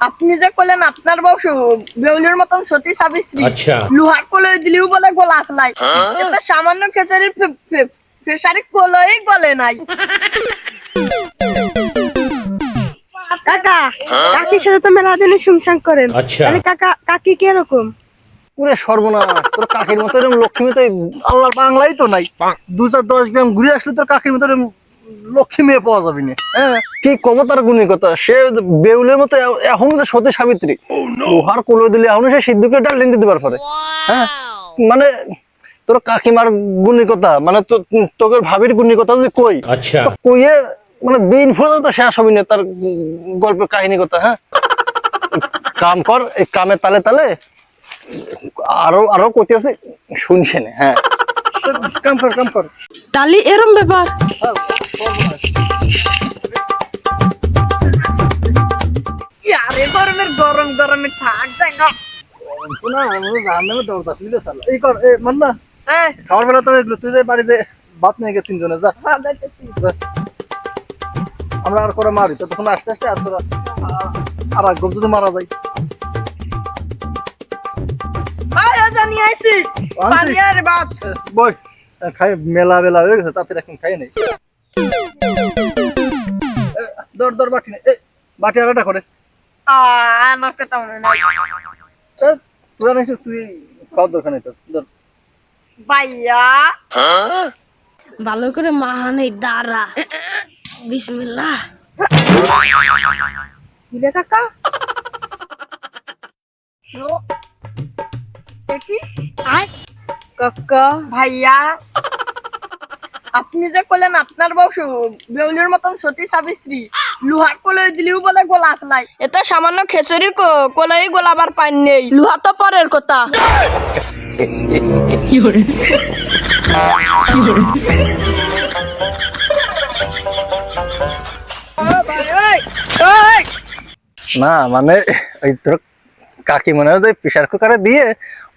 আপনি যে করলেন আপনার বউ বেউলির মতন সতী সাবিত্রী আচ্ছা। লোহার কলই দিলেও বলে গোলাপ নাই। এটা সামান্য খেচারির ফেসারি কলই গলে নাই। কাকা কাকির সাথে তো মেলা দিনে সংসার করেন। আচ্ছা। তাহলে কাকা কাকি কীরকম পুরে সর্বনাশ তোর কাকির মতো এরকম লক্ষ্মী তো আল্লাহর বাংলাই তো নাই। দু চার দশ গ্রাম ঘুরে আসলে তোর কাকির মতো এরকম লক্ষ্মী মেয়ে পাওয়া যাবে না। হ্যাঁ? কি কব তার গুণী কথা? সে বেউলের মতো এখন যে সতী সাবিত্রী। লোহার কোলো দিলে এখন সে সিদ্ধুকে ডাল দিতে পারে পারে হ্যাঁ? মানে তোর কাকিমার গুণী কথা মানে তো তোকে ভাবির গুণী কথা যদি কই আচ্ছা। কইয়ে মানে দিন পর্যন্ত শেষ হবি না তার গল্পের কাহিনী কথা হ্যাঁ? কাম কর এই কামে তালে তালে আরও আরও কতি আছে শুনছে না হ্যাঁ। কাম কর কাম কর। তাহলে এরম ব্যাপার। আরে গরমের গরম গরমে থাক দেখা না। রান্না দৌড় পাস বুঝলে সাল? এই কর এ না হ্যাঁ। খাওয়ার বেলা তো এগুলো তুই যে বাড়িতে ভাত নিয়ে গে তিনজনে যা। হ্যাঁ। যা। আমরা আর করে মারি তো তখন আস্তে আস্তে আর তোরা আর এক মারা যায়। খাই মেলা বেলা হয়ে গেছে তাতে এখন খাই নাই দর দর বাটি নে। এ, বাটি আর করে। আমার কথা মনে নাই। এ, তুই জানিস তুই খাওয়ার দরকার নেই তোর। ভাইয়া। ভালো করে মাহানে দাঁড়া। বিসমিল্লাহ। দিলে কাকা? কাকা ভাইয়া। আপনি যে কলেন আপনার বউ বেউলির মতন সতী সাবিত্রী লোহার কলই দিলেও বলে গোলাপ নাই। এটা সামান্য খেচুরির কলই গোলাবার পান নেই। লোহা তো পরের কথা। না মানে ওই তোর কাকি মনে হয় যে প্রেশার কুকারে দিয়ে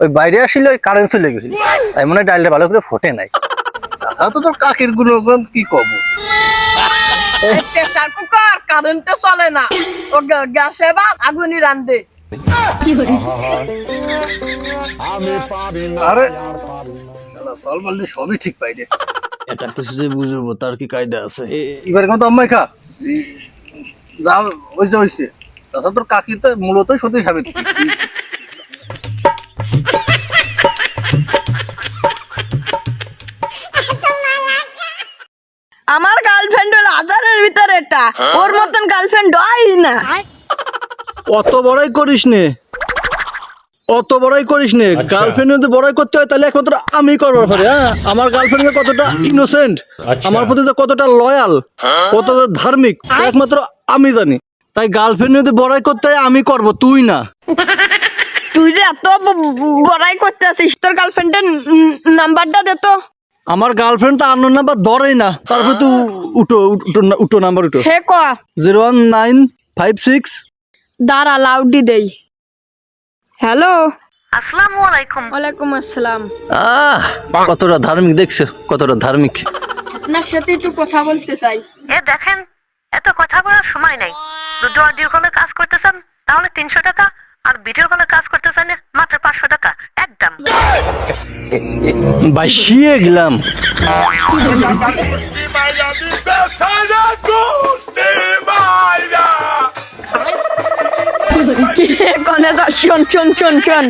ওই বাইরে আসলে ওই কারেন্ট চলে গেছিল। তাই মনে হয় ডালটা ভালো করে ফোটে নাই। তাছাড়া তো তোর কাকির গুণগুণ কি কব? প্রেসার কুকার কারেন্টে চলে না। ও গ্যাসে বা আগুনই রান্ধে। আরে। চল সবই ঠিক পাই রে। এটা কিছু যে বুঝব তার কি কায়দা আছে? এবার কিন্তু আম্মাই খা। যা ওই যে হয়েছে তাছাড়া তোর কাকি তো মূলত সত্যি সাবিত্রী আমার গার্লফ্রেন্ড হলো হাজারের ভিতরে এটা। ওর মতন গার্লফ্রেন্ড হয় না। অত বড়াই করিস নে। অত বড়াই করিস নে। আচ্ছা। গার্লফ্রেন্ড যদি বড়াই করতে হয় তাহলে একমাত্র আমি করবার পারি হ্যাঁ? আমার গার্লফ্রেন্ড কতটা ইনোসেন্ট আচ্ছা। আমার প্রতি যে কতটা লয়াল কতটা ধার্মিক তা একমাত্র আমি জানি। তাই গার্লফ্রেন্ড যদি বড়াই করতে হয় আমি করব তুই না। তুই যে এত বড়াই করতে আসিস তোর গার্লফ্রেন্ডের নাম্বারটা দে তো। আমার গার্লফ্রেন্ড তো আন্ন নাম্বার ধরেই না। তারপর তুই উঠো উঠো উঠো নাম্বার উঠো। হে ক? Zero one nine five six দাঁড়া লাউডি দেই। হ্যালো আসসালামু আলাইকুম। ওয়ালাইকুম আসসালাম। আহ কতটা ধার্মিক দেখছ কতটা ধার্মিক। আপনার সাথে একটু কথা বলতে চাই। এ দেখেন এত কথা বলার সময় নাই। যদি অডিও কলের কাজ করতেছেন তাহলে তিনশো টাকা আর ভিডিও কলের কাজ করতেছেন মাত্র পাঁচশো বাসিয়ে গেলাম। কনে শোন শোন শোন শোন।